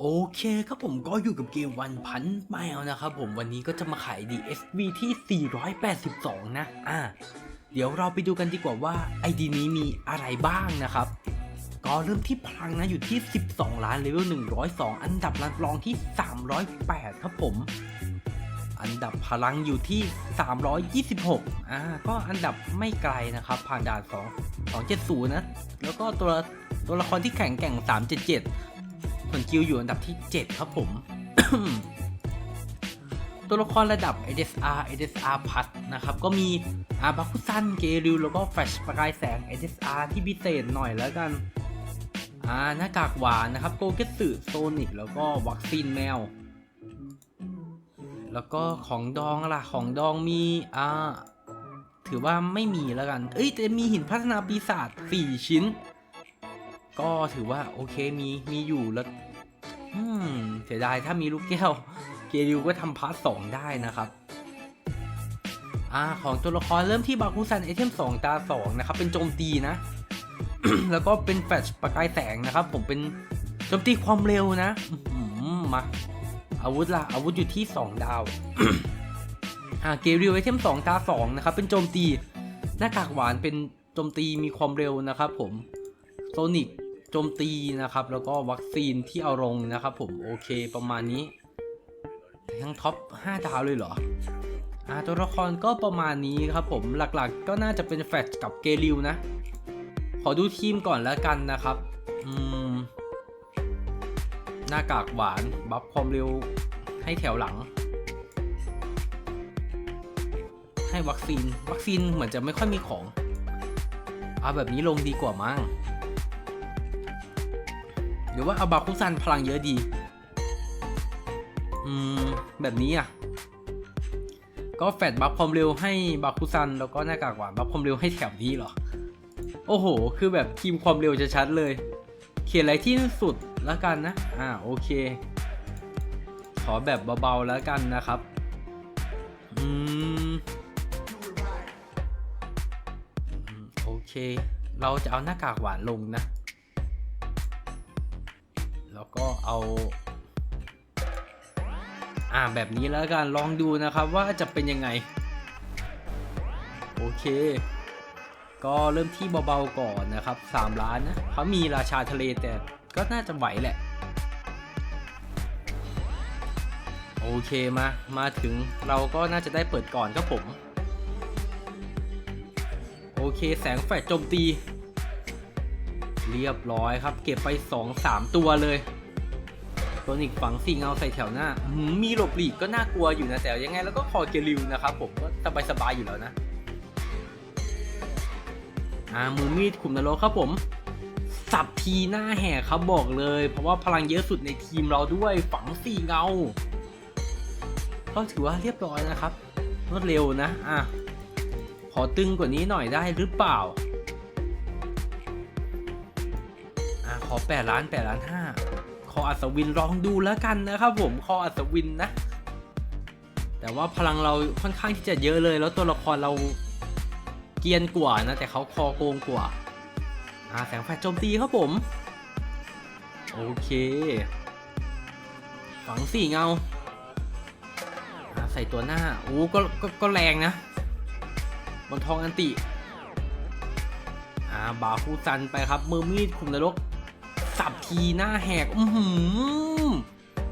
โอเคครับผมก็อยู่กับเกมวันพันแมวนะครับผมวันนี้ก็จะมาขาย DSV ที่ 482 นะ อ่า เดี๋ยวเราไปดูกันดีกว่าว่า ID นี้มีอะไรบ้างนะครับ ก็เริ่มที่พลังนะอยู่ที่ 12 ล้านเลเวล 102 อันดับรันรองที่ 308 ครับผม อันดับพลังอยู่ที่ 326 อ่า ก็อันดับไม่ไกลนะครับ ผ่านด่าน 2 270 นะ แล้วก็ตัวตัวละครที่แข็งแกร่ง 377 ส่วนคิวอยู่อันดับที่ 7 ครับผม ตัวละครระดับ SSR SSR Plus นะครับ ก็มีอาบาคุซัน เกริว แล้วก็แฟลชประกายแสง SSR ที่พิเศษหน่อยแล้วกันอ่าหน้ากากหวานนะครับ โกเกสึโซนิก แล้วก็วัคซีนแมว แล้วก็ของดองล่ะ ของดองมีอ่าถือว่าไม่มีแล้วกัน เอ้ยแต่มีหินพัฒนาปีศาจ4ชิ้น ก็ถือว่าโอเคมีมีอยู่แล้วอืมเสียดายถ้ามีลูกแก้ว เกริวก็ทำพาร์ทสองได้นะครับอ่าของตัวละครเริ่มที่บาคุซันไอเทมสองตาสองนะครับ เป็นโจมตีนะ แล้วก็เป็นแฟลชประกายแสงนะครับ ผมเป็นโจมตีความเร็วนะมาอาวุธละอาวุธอยู่ที่ 2 ดาวอ่าเกริวไอเทม2ตา2นะครับ เป็นโจมตี หน้ากากหวานเป็นโจมตีมีความเร็วนะครับผมโซนิก จมตีนะครับ แล้วก็วัคซีนที่เอาลงนะครับ ผมโอเคประมาณนี้ ทั้งท็อป 5 ดาวเลยเหรออ่าตัวละครก็ประมาณนี้ครับผมหลักๆก็น่าจะเป็นแฟชกับเกลิวนะ ขอดูทีมก่อนแล้วกันนะครับอืมหน้ากากหวานบัฟความเร็วให้แถวหลัง ให้วัคซีน วัคซีนเหมือนจะไม่ค่อยมีของ เอาแบบนี้ลงดีกว่ามั้ง หรือว่าเอาบาคุซันพลังเยอะดี อืม แบบนี้อะ ก็แฟดบัฟความเร็วให้บาคุซันแล้วก็หน้ากากหวานบัฟความเร็วให้แถบนี้เหรอ โอ้โห คือแบบทีมความเร็วจะชัดเลย เขียนอะไรที่สุดแล้วกันนะ อ่า โอเค ขอแบบเบาๆแล้วกันนะครับ อืม โอเค เราจะเอาหน้ากากหวานลงนะ ก็เอาอ่าแบบนี้แล้วกันลองดูนะครับว่าจะเป็นยังไง โอเค ก็เริ่มที่เบาๆก่อนนะครับ 3 ล้านนะเขามีราชาทะเลแต่ก็น่าจะไหวแหละ โอเคมา มาถึงเราก็น่าจะได้เปิดก่อนครับผม โอเคแสงแฟลชโจมตี เรียบร้อยครับ เก็บไป 2-3 ตัวเลย โซนิกฝังสี่เงาใส่แถวหน้า มีหลบหลีกก็น่ากลัวอยู่นะ แต่ยังไงแล้วก็คอเกลิวนะครับผมก็สบายๆอยู่แล้วนะ อ่ามือมีดขุมนรกครับผมสับทีหน้าแหกครับบอกเลย เพราะว่าพลังเยอะสุดในทีมเราด้วยฝังสี่เงาก็ถือว่าเรียบร้อยนะครับรวดเร็วนะอะขอตึงกว่านี้หน่อยได้หรือเปล่าอะขอ8ล้าน8ล้าน5 ออัศวินลองดูแล้วกันนะครับผมขออัศวินนะ แต่ว่าพลังเราค่อนข้างที่จะเยอะเลย แล้วตัวละครเราเกียนกว่านะ แต่เขาคอโกงกว่าอ่าแสงไฟโจมตีครับผม โอเคฝังสี่เงาใส่ตัวหน้าโอ้ก็ก็ก็แรงนะบนทองอันติอ่าบาคูซันไปครับมือมีดขุมนรก สับทีหน้าแหก อือหือ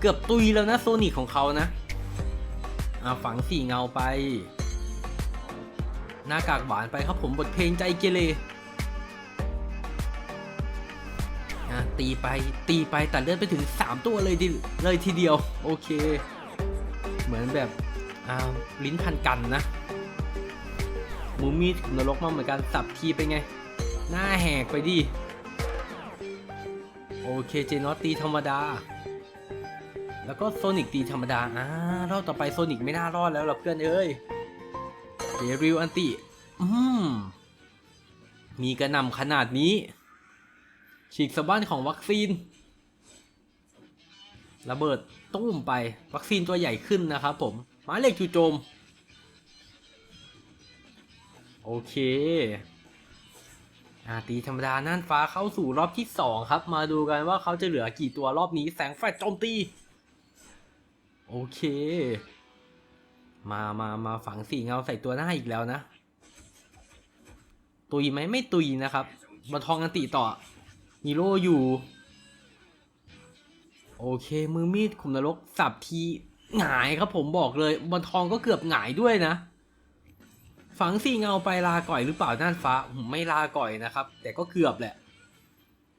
เกือบตุยแล้วนะโซนิกของเขานะอ่าฝังสี่เงาไป หน้ากากหวานไปครับผมบทเพลงใจเกเรอะตีไปตีไปตัดเลือดไปถึง 3 ตัวเลยดิเลยทีเดียว โอเค เหมือนแบบอ่าลิ้นพันกันนะหมูมีดนรกมาเหมือนกันสับทีไปไง หน้าแหกไปดิ เคเจนอตตีธรรมดา แล้วก็โซนิกตีธรรมดาอ่ารอบต่อไปโซนิกไม่น่ารอดแล้วหรอเพื่อนเอ้ยเดริวอันติอืมมีกระนำขนาดนี้ ฉีกสะบั้นของวัคซีน ระเบิดตุ้มไปวัคซีนตัวใหญ่ขึ้นนะครับผมหมาเล็กจูโจม โอเค อาตีธรรมดาน่านฟ้าเข้าสู่รอบที่สองครับ มาดูกันว่าเขาจะเหลือกี่ตัวรอบนี้แสงแฟลชโจมตี โอเค มามามาฝังสีเงาใส่ตัวหน้าอีกแล้วนะ ตุยไหมไม่ตุยนะครับบอลทองอันติต่อฮีโร่อยู่ โอเค มือมีดขุมนรกสับทีหงายครับผมบอกเลยบอลทองก็เกือบหงายด้วยนะ ฝังสีเงาไปลาก่อยหรือเปล่าน่านฟ้าไม่ลาก่อยนะครับ แต่ก็เกือบแหละ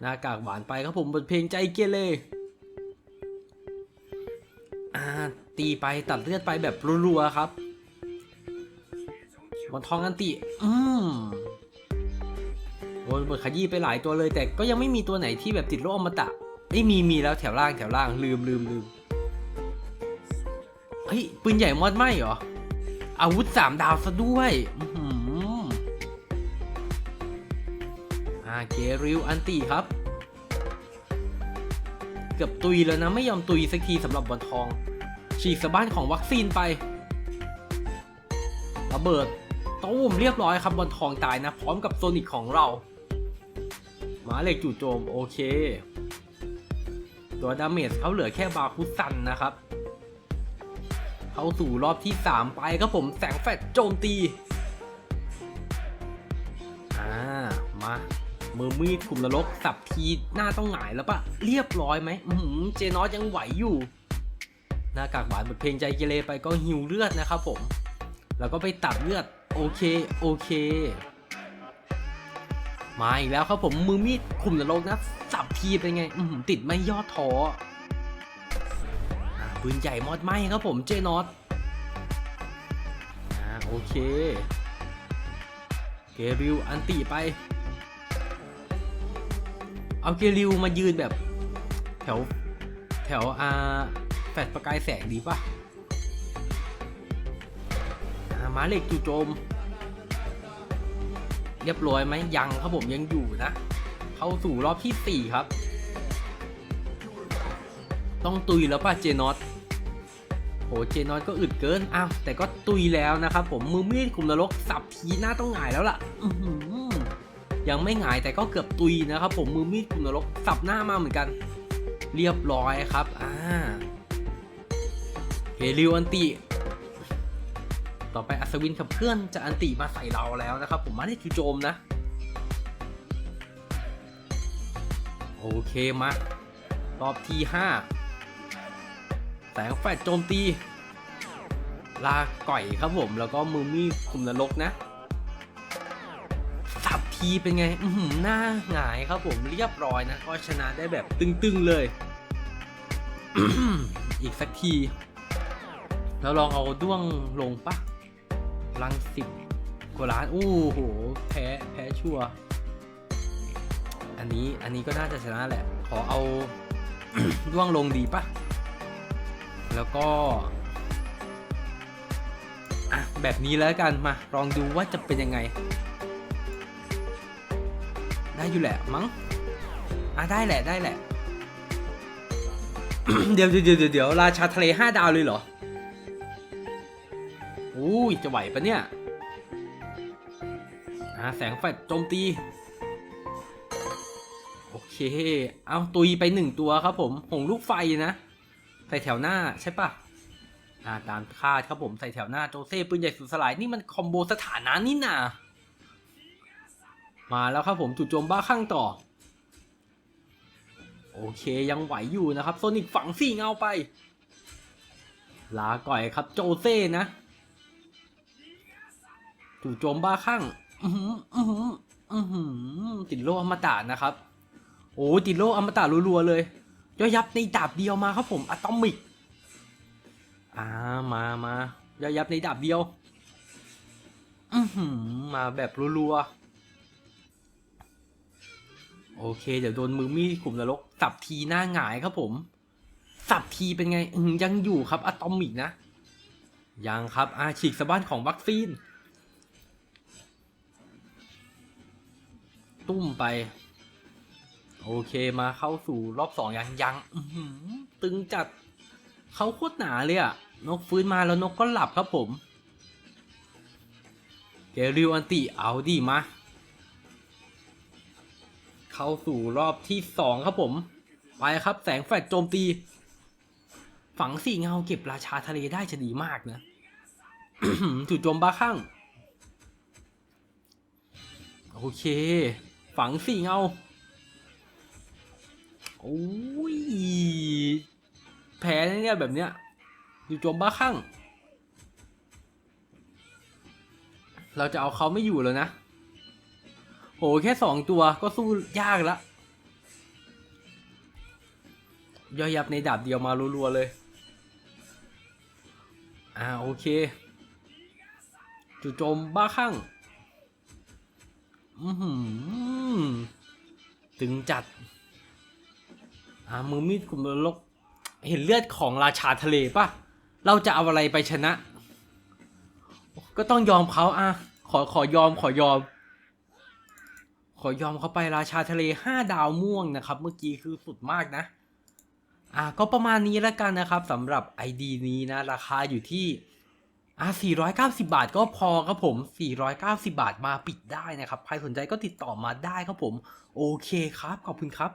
หน้ากากหวานไปครับผมบทเพลงใจเกเรอ่าตีไปตัดเลือดไปแบบรัวๆครับบอลทองอันติ อืมโดนบทขยี้ไปหลายตัวเลย แต่ก็ยังไม่มีตัวไหนที่แบบติดโรคอมตะเอ้มีมีแล้วแถวล่างแถวล่างลืมลืมลืมเฮ้ยปืนใหญ่มอดไหมเหรอ อาวุธสามดาวซะด้วยอ่าเกริวอันตีครับ เกือบตุยแล้วนะไม่ยอมตุยสักทีสำหรับบอลทอง ฉีกสะบ้านของวัคซีนไประเบิดตู้มเรียบร้อยครับบอลทองตายนะ พร้อมกับโซนิกของเรามาเหล็กจู่โจม โอเค ตัวดาเมจเขาเหลือแค่บาคุซันนะครับ เข้าสู่รอบที่ 3 ไปครับผมแสงแฟลชโจมตี อ่า มามือมีดกลุ่มนรกสับทีหน้าต้องหงายแล้วปะเรียบร้อยไหมอือหือเจนอสยังไหวอยู่ หน้ากากหวานบทเพลงใจเกเรไปก็หิวเลือดนะครับผม แล้วก็ไปตัดเลือด โอเค โอเคมาอีกแล้วครับผมมือมีดคุมนรกนะสับทีเป็นไงติดไม่ย่อท้อ ปืนใหญ่มอดไหมครับผมเจนอสอ่าโอเค เกริวอันติไป เอาเกริวมายืนแบบ แถว แถวอาแฟลชประกายแสงดีปะามาเหล็กจู่โจม เรียบร้อยไหมยังครับผมยังอยู่นะ เข้าสู่รอบที่ 4 ครับ ต้องตุยแล้วป่ะเจนอตโหเจนอตก็อึดเกิน อ้าว แต่ก็ตุยแล้วนะครับผม มือมีดคุมนรก สับทีหน้าต้องหงายแล้วล่ะยังไม่หงายแต่ก็เกือบตุยนะครับผม มือมีดคุมนรก สับหน้ามาเหมือนกัน เรียบร้อยครับ อ่า เฮลิวอันติ ต่อไปอัศวินขับเคลื่อนจะอันติมาใส่เราแล้วนะครับ ผมมาได้จูโจมนะ โอเคมา รอบที่5 แสงแฟลชโจมตี ลาก่อยครับผม แล้วก็มือมีดคุมนรกนะสับทีเป็นไง อือหือหน้าหงายครับผมเรียบร้อยนะ ก็ชนะได้แบบตึงๆเลย อีกสักที แล้วลองเอาด้วงลงปะลังสิบกว่าล้านอู้โห แพ้แพ้ชัวอันนี้อันนี้ก็น่าจะชนะแหละ ขอเอาด้วงลงดีปะ แล้วก็อะแบบนี้แล้วกันมาลองดูว่าจะเป็นยังไง ได้อยู่แหละมั้งอะได้แหละได้แหละ เดี๋ยวเดี๋ยวเดี๋ยวเดี๋ยวราชาทะเลห้าดาวเลยเหรออุ้ยจะไหวปะเนี่ยอ่าแสงแฟโจมตี โอเค เอาตุยไปหนึ่งตัวครับผม หงลูกไฟนะ ใส่แถวหน้าใช่ปะอ่าตามคาดครับผมใส่แถวหน้าโจเซ่ปืนใหญ่สุดสลายนี่มันคอมโบสถานะนี่นามาแล้วครับผมจู่โจมบ้าข้างต่อ โอเคยังไหวอยู่นะครับโซนิกฝังสี่เงาไป ลาก่อยครับโจเซ่นะจู่โจมบ้าข้างอือหืออือหืออือหือติดโลอมตะนะครับ โอ้ติดโลอมตะรัวๆเลย ย่อยยับในดาบเดียวมาครับผมอะตอมิกอ่ามามาย่อยยับในดาบเดียว อือหือมาแบบรัวๆ โอเค เดี๋ยวโดนมือมีดขุมนรกสับทีหน้าหงายครับผม สับทีเป็นไงยังอยู่ครับอะตอมิกนะ ยังครับอาฉีกสะบ้านของวัคซีน ตุ้มไป โอเคมาเข้าสู่รอบสองยังยังตึงจัดเขาโคตรหนาเลยอะนกฟื้นมาแล้วนกก็หลับครับผมเกริวอันติเอาดีมา เข้าสู่รอบที่สองครับผม ไปครับแสงแฟลชโจมตี ฝังสี่เงาเก็บราชาทะเลได้จะดีมากนะจู่โจมบ้าข้าง โอเค ฝังสี่เงา โอ้ยแพ้เนี่ยแบบเนี้ยจู่จมบ้าข้างเราจะเอาเขาไม่อยู่แล้วนะ โห แค่สองตัวก็สู้ยากละย่อยยับในดาบเดียวมารัวๆเลย อ่า โอเคจู่โจมบ้าข้างอือหือตึงจัด อ่ามือมีดกลุ่มนรกเห็นเลือดของราชาทะเลปะเราจะเอาอะไรไปชนะ ก็ต้องยอมเขาอะ ขอขอยอมขอยอม ขอยอมเขาไปราชาทะเลห้าดาวม่วงนะครับ เมื่อกี้คือสุดมากนะ อะก็ประมาณนี้แล้วกันนะครับสำหรับ ID นี้นะ ราคาอยู่ที่อะ490 บาทก็พอครับผม 490 บาทมาปิดได้นะครับ ใครสนใจก็ติดต่อมาได้ครับผม โอเคครับ ขอบคุณครับ